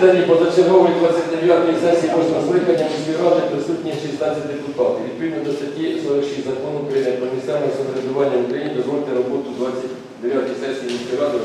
засіданні позачергової 29-ї сесії 8 скликання міської ради присутні 16 депутатів. Відповідно до статті 46 закону України про місцеве самоврядування в Україні дозвольте роботу 29-ї сесії міської ради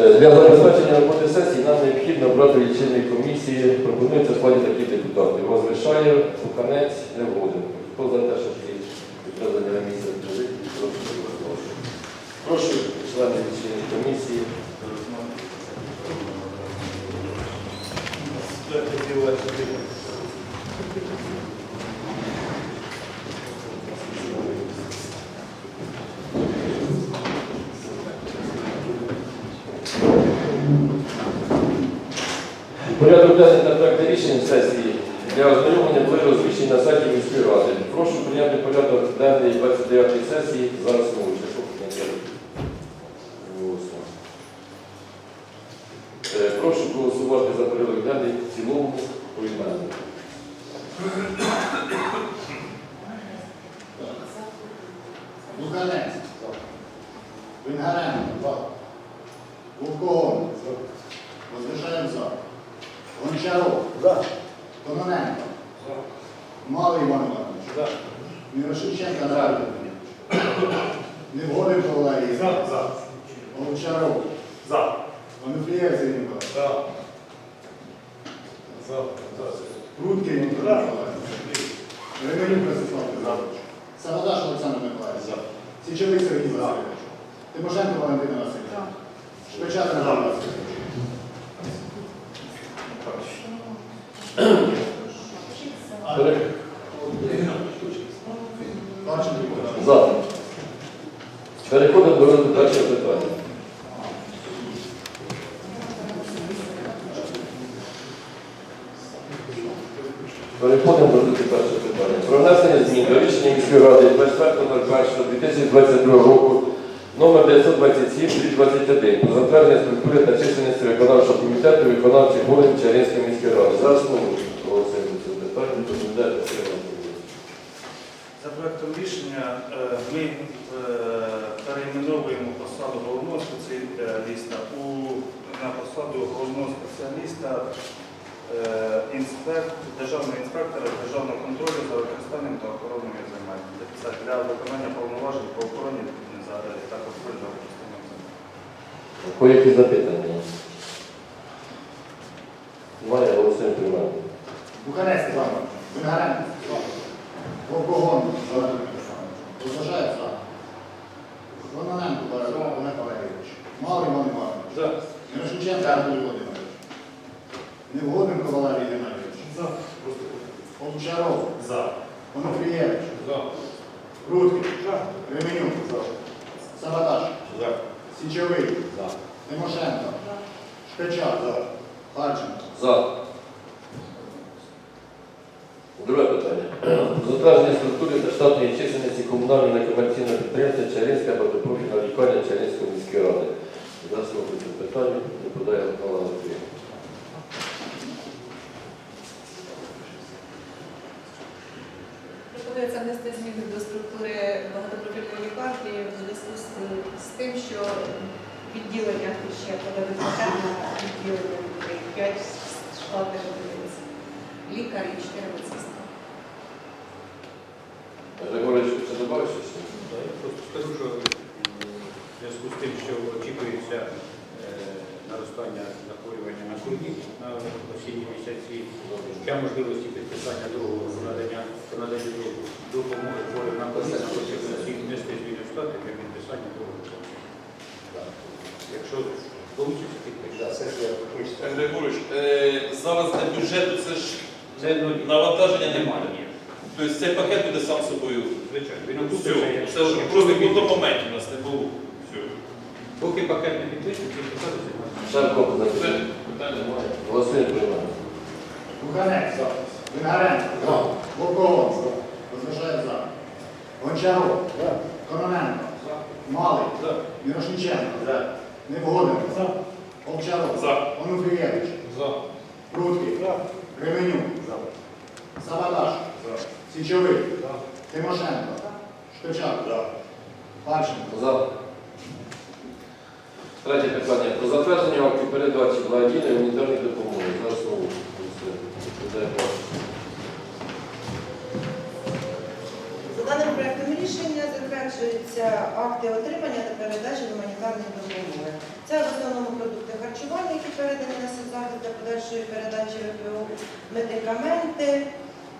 Для забезпечення роботи сесії нам необхідно обрати лічильні комісії. Пропонується складі такі депутати. Возвишаєв, Куханець, Невгодин. Хто за те, що ці відведення на місце прижити, прошу голосувати. Прошу членів лічильної комісії. Порядок денний та проект рішень сесії для ознайомлення були розміщені на сайті міської ради. Прошу прийняти порядок денний 29 сесії за основу. Е, Прошу голосувати за порядок денний в цілому поіменно. Луганець. Вінгаренко. Вовкогон. Возвишаєв за. Гончаров. Кононенко. Малий Іван Іванович. Мірошиченко Наталія. Невгодин Валерій. Гончаров. Онуфрієв Сергій Миколаївич. Рудкий Антон Миколаївич. Ременюк Ростислав Петрович. Сагадаш Олександр Миколаївич. Січовик Сергій Васильович. Тимошенко Валентина Васильовна. Шпичат Анатолій Васильович. Пере- Харченко Віктор. За. Переходимо до розгляду першого питання. Переходимо до розгляду першого питання. Про внесення змін до рішення міської ради 24.01.2022 року номер 927 21 про затвердження структури та численності виконавчого комітету виконавчих органів Чаринської міської ради. За основу голосуємо це питання. Доповідає Сергій Іванович. За проектом рішення е, ми е, перейменовуємо посаду головного спеціаліста у, на посаду головного спеціаліста е, інспект, державного інспектора державного контролю за використанням та охороною земель. Для виконання повноважень по охороні за та контроль за використанням земель. Коякі запитання? є? Немає, голосуємо приймаємо. Бухарець Іван. Вінгаренко. Вовкогон. Возвишаєв за. Кононенко Валерій Валерійович. Малий Іван Іванович. За. Мірошниченко Анатолій Володимирович. Невгоденко Валерій Геннадійович. За. Овчаров. За. Онуфрієвич. За. Рудкий. За. Ременюк. Саваташ. За. Січовий. За. Тимошенко. Шпичак. Харченко. За. Друге питання. Затвердження структури та штатної чисельності комунального некомерційного підприємства Чаринська багатопрофільна лікарня Чаринської міської ради. Заслухайте питання, доповідає Микола Андрій. Пропонується внести зміни до структури багатопрофільної лікарні в зв'язку з, з тим, що відділення ще подали відділення буде 5 штатних одиниць. Лікар і 4 медсестри. Я просто скажу, що в зв'язку з тим, що очікується е, наростання захворювання на курні на осінні місяці, для можливості підписання договору надання надання до- допомоги хворим на ковід, потрібно всі внести зміни в штати для підписання договору. Якщо вийде. Григорович, е, зараз для бюджету це ж навантаження немає. Тобто цей пакет буде сам собою. Звичайно, він Все, ж просто моментів у нас не було. Все. Поки пакет не підпишеться, підписатися можна. Шарко, Це запитання. питання немає. Голосуємо приймаємо. Буханець. Вингаренко. Вовкова. Розважає за. Гончаров. Кононенко. Малий. Мірошниченко. Невгоденко. Овчаров. За. Онуфрієвич. За. Рудкий. Ременюк. Саваташ. Січовий. Тимошенко. Шпичак. Харченко. За. Третє питання. Про затвердження актів передачі благодійної гуманітарної допомоги. За основу. Доповідає За даним проектом рішення затверджуються акти отримання та передачі гуманітарної допомоги. Це в основному продукти харчування, які передані на соцзахист для подальшої передачі ВПО, медикаменти.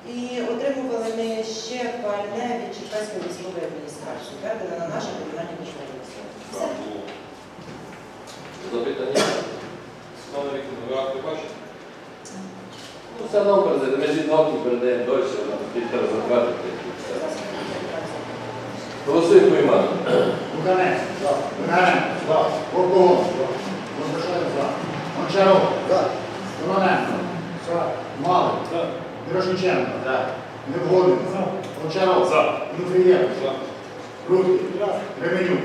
І отримували ми ще пальне від Черкаської військової адміністрації, передане на наше комунальне підприємство. Все. Запитання? Слава Вікторовна, ви акти бачите? Ну, Це нам передаємо. Ми зі актів передаємо далі, нам тільки треба затвердити. і все. Голосуємо приймаємо. Буханець. Вингаренко. Вовкова. Розважає за. Гончаров. Кононенко. Малий. Мірошниченко. Невгоденко. Овчаров. За. Онуфрієвич. За. Рудкий. Ременюк.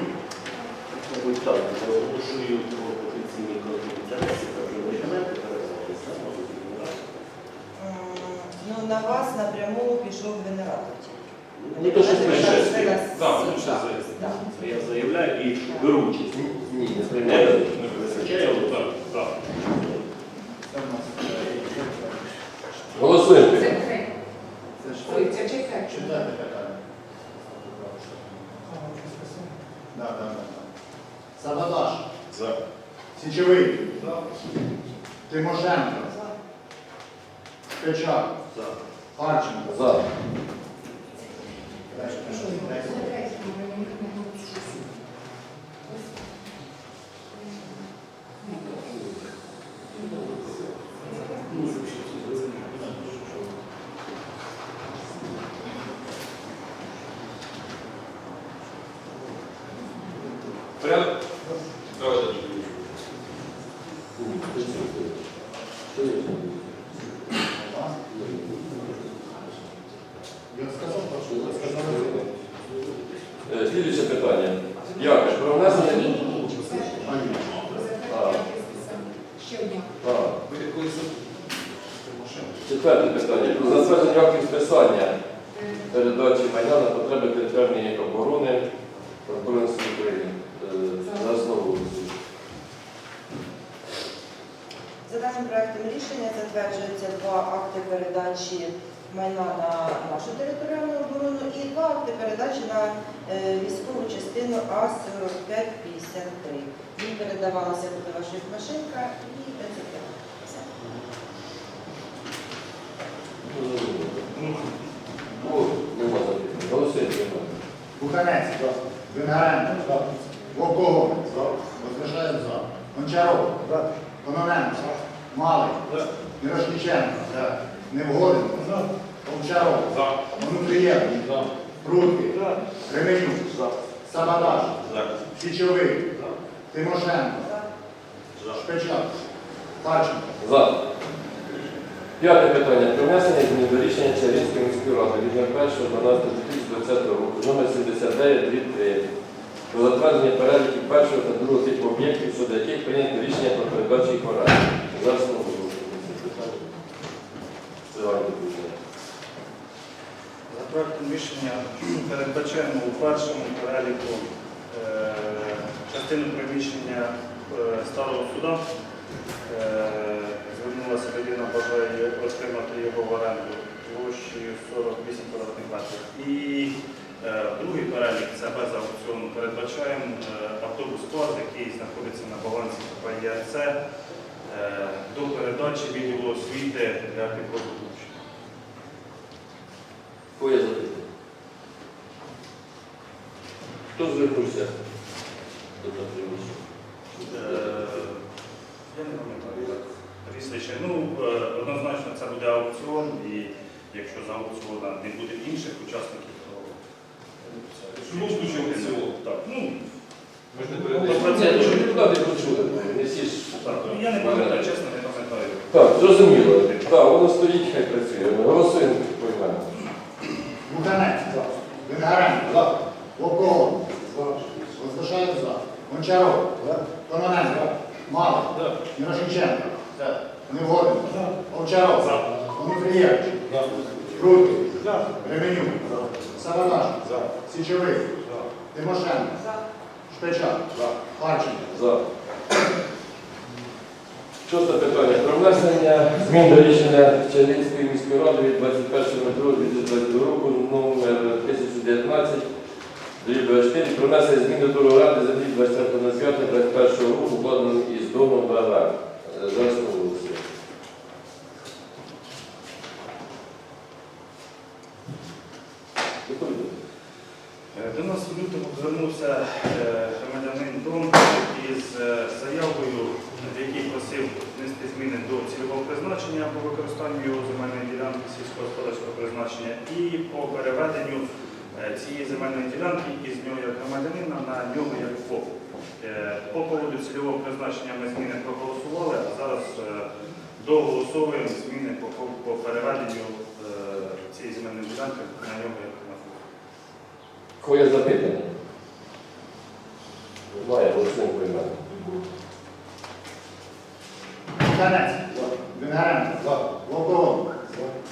Так, оголошую про потенційні конфлікти не Ну, на вас напряму пішов генератор. Ну, то Так, ну, що так, заявити. так. Це я заявляю і беру участь. Ні, не Не вистачає, але так, так. Голосуємо Це приймаємо. три. Це ж Ой, це четверте. четверте питання. Да, да, да, да. Саваташ. За. Січовий. Тимошенко. Шпичак. Харченко. За. Порядок? Давай далі. Я сказав, що я сказав. Е, Слідуюче питання. Як? Про внесення... А, Ще одна. а. Ви якоїсь Четверте питання. Про затвердження актів списання передачі майна на потреби територіальної оборони та Збройних сил України. Е, За основу. За даним проектом рішення затверджуються два акти передачі майна на нашу територіальну оборону і два акти передачі на е, військову частину А-4553. Їм передавалася буде ваша машинка і. Все. Буханець. Вингаренко. Вовкова. Розважає Гончаров. Кононенко. Малий. Мірошниченко. Невгоденко. Овчаров. Онуфрієнко. Прудкий. Ременюк. Сабадаш. Січовий. Тимошенко. Шпичак. Харченко. За. П'яте питання. Про внесення змін до рішення Чарівської міської ради від 01.12.2020 року номер 79 від 3 про затвердження переліків першого та другого типу об'єктів, щодо яких прийнято рішення про передачу їх оренду. Зараз ми оголошуємо це питання. За проектом рішення передбачаємо у першому переліку частину приміщення е, старого суда. Е, Звернулася людина, бажає отримати його в оренду площею 48 квадратних метрів. І е, другий перелік це без аукціону передбачаємо е, автобус клас, який знаходиться на балансі КПЄРЦ е, до передачі відділу освіти для підходу учнів. Кого є запитання? Хто звернувся до? Е, Я не пам'ятаю як прізвище. Ну, е, однозначно це буде аукціон, і якщо за аукціону не буде інших учасників, то Ну, включив аукціон. Так, ну, Ми ж не Це депутати почули. Не всі ж. так, ну, я не пам'ятаю, чесно, не пам'ятаю. Так, зрозуміло. Так, воно стоїть, хай працює. Голосуємо по імену. Буханець. Виногренко. Возвишаєв за. Гончаров. Кононенко. Малий. Мірошниченко. Невгоденко. Овчаров. Онуфрієнко. Прудкий. Ременюк. Саванаш. Січовий. Тимошенко. Шпичак. Харченко. За. Шосте питання. Про внесення змін до рішення Чернігівської міської ради від 21.02.2022 року номер 1019 24 про внесення змін до договору ради землі 24.05.21 року укладений із домом ВВ. Зараз на вулиці. Доповідайте. Е, До нас в лютому звернувся е, громадянин Дон із е, заявою, в якій просив внести зміни до цільового призначення по використанню його земельної ділянки сільськогосподарського призначення і по переведенню е, цієї земельної ділянки із нього як громадянина на нього як ФОП. Е, По поводу цільового призначення ми зміни проголосували, а зараз е, доголосовуємо зміни по, по, по переведенню е, цієї земельної ділянки на нього як на ФОП. Кого запитання? Немає, голосуємо по імену. Буханець. Виногренко. Вовков.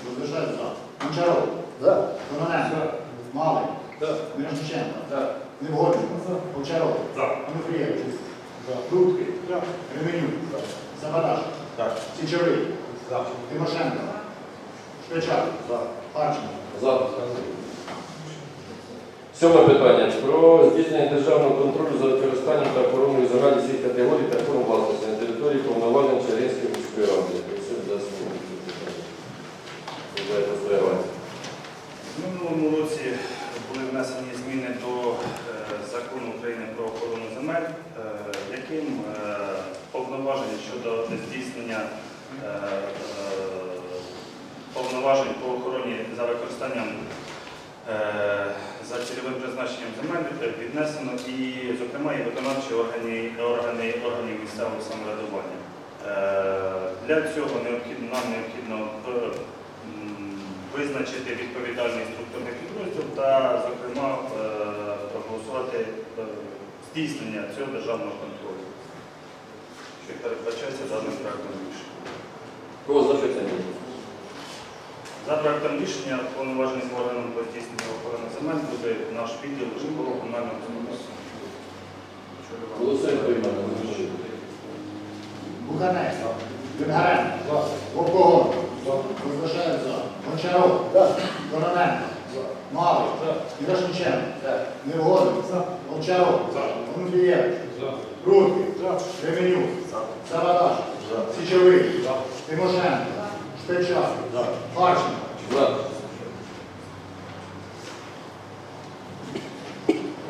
Возвишаєв за. Гончаров. Кононенко. Малий. Мірошниченко. Невгоденко. Овчаров. Онуфрієнко. Прудкий. Ременюк. Сабадаш. Січовий. Тимошенко. Шпичак. Харченко. За. Сьоме питання. Про здійснення державного контролю за використанням та охороною земель всіх категорій та форм власності на території повноважень Чернівської міської ради. Основу. В минулому році були внесені зміни до е, закону України про охорону земель, е, яким е, повноваження щодо здійснення повноважень по охороні за використанням за цільовим призначенням земель е, віднесено і, зокрема, і виконавчі органи, органи, органів місцевого самоврядування. Е, Для цього необхідно, нам необхідно е, визначити відповідальний структурний підрозділ та, зокрема, е, проголосувати е, здійснення цього державного контролю, що передбачається даним проектом рішення. За проектом рішення повноваженим органом по здійсненню охорони земель буде наш відділ житлово-комунального господарства. Голосуємо імену. Буханець. Виногренко. Вовков. Возвишаєв за. Гончаров. Кононенко. Малий. Мірошниченко. Невгоденко. Овчаров. Онуфрієнко. Прудкий. Ременюк. Савадаш. Січовий. Тимошенко. Шпичак. Харченко. За.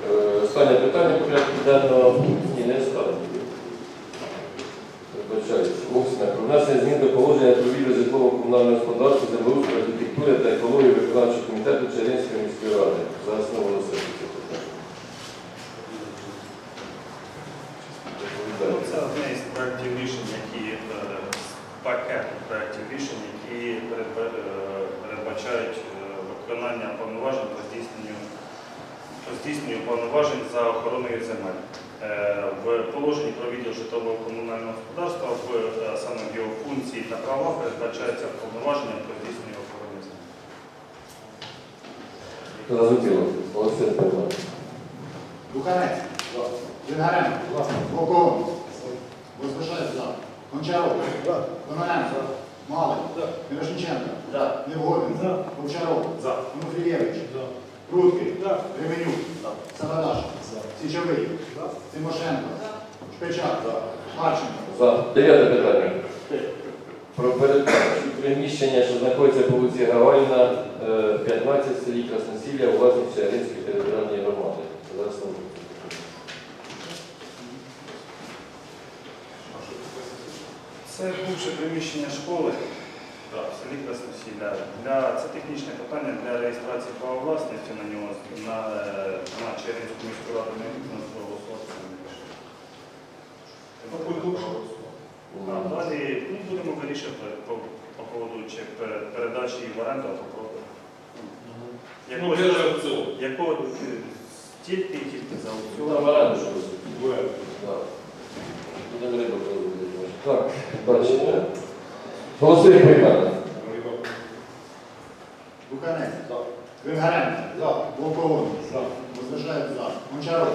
Е, Останнє питання порядку денного. Ні, не останнє. вибачаюсь, восьме. Про внесення змін до положення про відділ житлово-комунального господарства, землеустрою, архітектури та екології виконавчого комітету Чернівської міської ради. За основу голосуємо. це питання. Ну, Це одне із проєктів рішень, які е, з пакету проєктів рішень, які передба- е, передбачають е, виконання повноважень по здійсненню по здійсненню повноважень за охороною земель. Е, В положенні про відділ житлового комунального господарства в е, саме в його функції та права передбачається повноваження по здійсненню охорони земель. Зрозуміло. Олексій Петрович. Буханець. Вінгаренко. Вовков. Возвишаєв за. Гончаров. Кононенко. Малий. Мірошниченко. Невгодин. Овчаров. Онуфрієвич. Рудкий. Ременюк. Сабадаш. Січовий. Тимошенко. Шпичак. Харченко. За. Дев'яте питання. Про передачу приміщення, що знаходиться по вулиці Гавайна, е, 15 селі Красносілля, у власності Яринської територіальної громади. За основу. Це бувше приміщення школи так, в селі Красносілля. Для, це технічне питання для реєстрації права власності на нього на, е, на Чернівську міську раду не потрібно проголосувати. не рішення. Далі ну, будемо вирішувати по, по поводу чи передачі в оренду або продажу. Ну. Якого е, тільки і тільки за Ну, аукціон. Так, далі. Голосуємо поіменно. Буханець. Вінгаренко. Вовков. Возвишаєв за. Гончаров.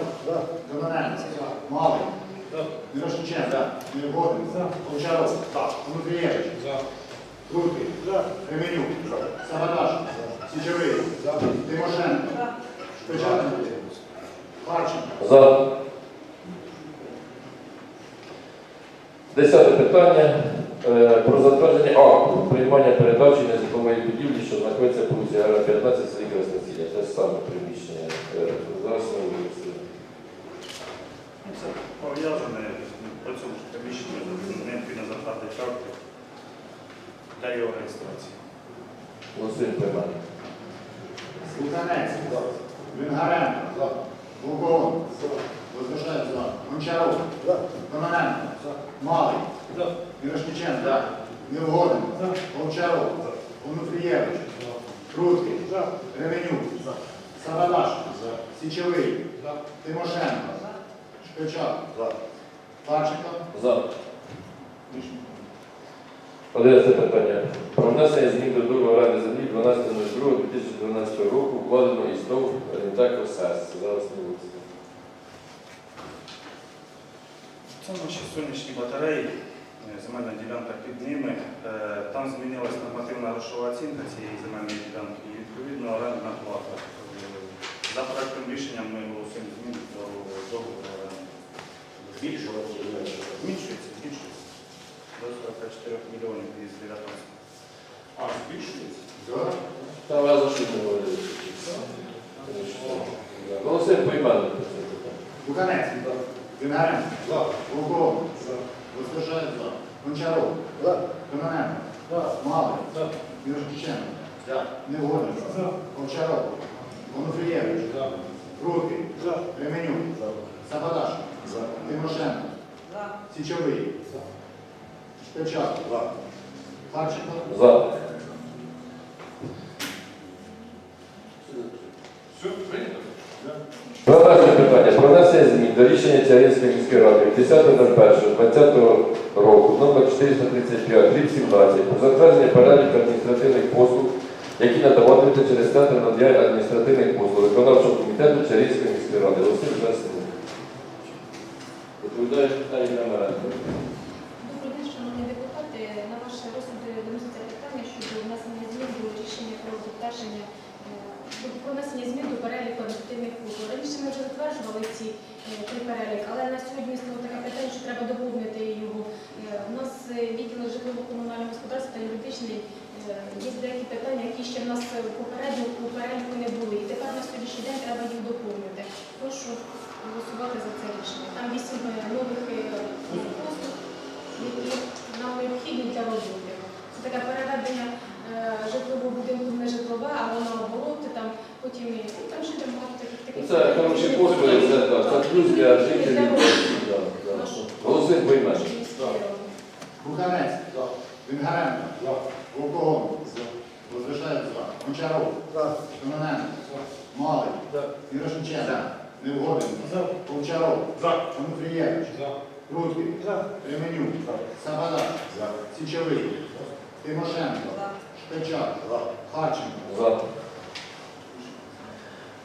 Кононенко. Малий. Мірошниченко. Невгодин. Овчаров. Онуфрієвич. Рудкий. Ременюк. Сабадаш. Січовий. Тимошенко. Шпичак. Харченко. За. Десяте питання. Е, Про затвердження акту приймання передачі нежитлової будівлі, що знаходиться по вулиці Гара 15 селі Красносілля. Те ж саме приміщення. Е, Зараз ми голосуємо. Ну, Це пов'язане по цьому ж приміщенню необхідно затвердити акти для його реєстрації. Голосуємо. Вінгаренко. Вовков. Возвишаєв. Гончаров. Кононенко. Малий. Мірошниченко. Невгодин. Овчаров. Онуфрієвич. Рудкий. Ременюк. Сабадаш. Січовий. Тимошенко. Шпичак. Харченко. За. Одинадцяте питання. Про внесення змін до договору оренди землі 12.02.2012 року вкладено із ТОВ Орієнтак ОСЕС. Зараз не голосуємо. Це наші сонячні батареї, е, земельна ділянка під ними. Е, Там змінилась нормативна грошова оцінка цієї земельної ділянки і відповідно орендна плата. Е, За проектом рішення ми голосуємо зміни до договору оренди. Збільшувати чи збільшується. До 44 мільйонів із 19. А, збільшується? Там я за що говорю. Голосуємо поіменно. Буханець. Вінгаренко. Вовков. Возвишаєв за. Гончаров. Кононенко. Малий. Мірошниченко. Невгодин. Овчаров. Онуфрієвич. Рудкий. Ременюк. Сабадаш. Тимошенко. Січовий. Шпичак. Харченко. За. Все, прийнято? Продажне питання. Про внесення змін до рішення Чарівської міської ради від 10.01.2020 року номер 435 рік 17 про затвердження переліку адміністративних послуг, які надаватимуться через центр надання адміністративних послуг виконавчого комітету Чарівської міської ради. Василь Веселий. Доповідає питання номера. Добрий день, шановні депутати. На ваш розсуд виноситься питання щодо внесення змін до рішення про затвердження внесення змін до переліку адміністративних послуг. Раніше ми вже затверджували ці е, той перелік, але на сьогодні стало таке питання, що треба доповнити його. Е, у нас е, відділ житлово-комунального господарства та юридичний є деякі питання, які ще в нас попередньо у переліку не були. І тепер на сьогоднішній день треба їх доповнити. Прошу голосувати за це рішення. Там вісім нових послуг, які нам необхідні для роботи. Це таке переведення. Е, житлового будинку не житлове, а воно оболоти, там потім і ну, там жити багато таких таких. Ну, це коротше послуги, це так, це плюс для жителів. Голоси виймеш. Буханець. Вінгаренко. Волкогон. Возвишаєв за. Гончаров. Семененко. Малий. Ірошенченко. Невгодин. Овчаров. Ануфрієвич. Рудків. Ременюк. Сагадаш. Січовий. Тимошенко. За.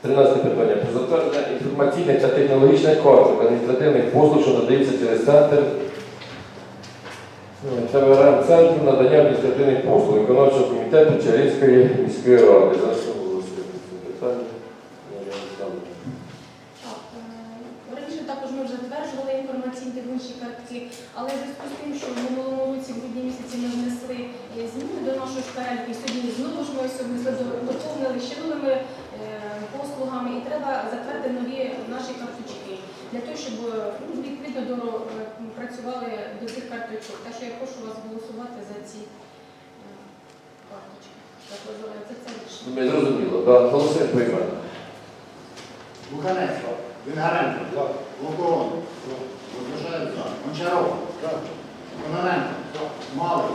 13 питання. Про затвердження інформаційних та технологічних карт адміністративних послуг, що надаються через центр е, ТВРМ центру надання адміністративних послуг виконавчого комітету Чарівської міської ради. За що голосуємо це питання? Мар'яна Олександрівна. Так, е, Раніше також ми вже затверджували технічні картки, але в зв'язку з тим, що в минулому році, в грудні місяці, ми внесли е, зміни до нашого ж переліку, і сьогодні знову ж ми внесли доповнили ще новими е, послугами, і треба затвердити нові наші карточки для того, щоб е, ну, відповідно до працювали до цих карточок. Так що я прошу вас голосувати за ці карточки. Це. Ми зрозуміло, да. голосуємо поіменно. Буханець. Вінгаренко. Волкогон. Гончаров. Кононенко. Малий.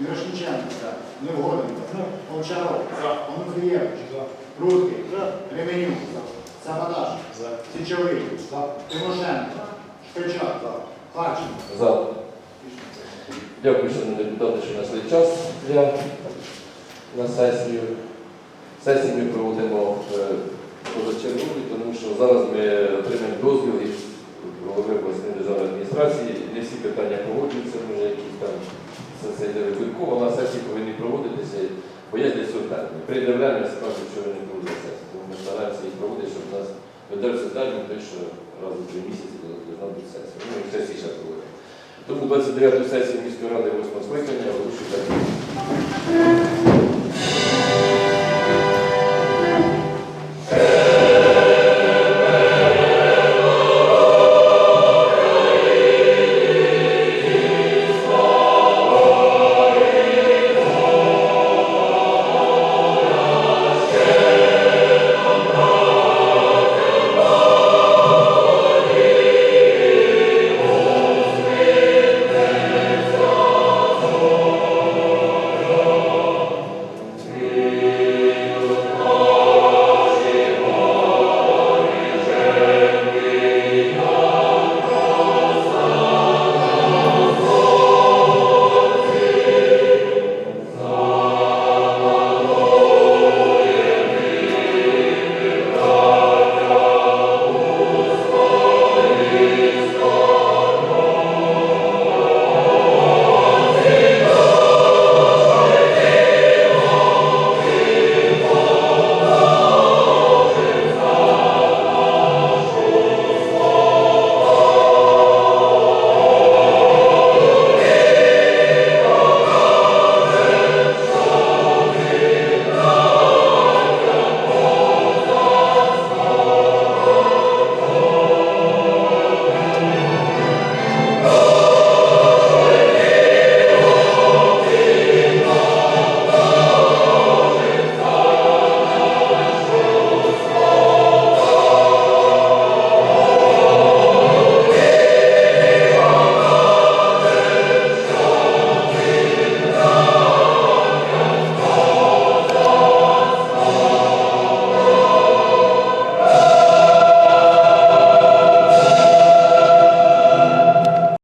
Мірошниченко. Невгоден. Овчаров. Онуфрієвич. Рудкий. Ременюк. Сабадаш. Січовий. Тимошенко. Шпичак. Харченко. Дякую, шановні депутати, що знайшли час для на сесію. Сесію ми проводимо е, позачергові, тому що зараз ми отримаємо дозвіл від голови обласної адміністрації. Не всі питання погоджуються, може якісь там сесія йде вибірково, на сесії повинні проводитися, бо є десь термін. Прийде время, скажуть, що ви не проводите сесію. Тому ми стараємося їх проводити, щоб у нас видався термін, той, що раз у три місяці должна бути. Ну, і сесії ще проводимо. Тому 29 сесію міської ради 8 скликання закритою.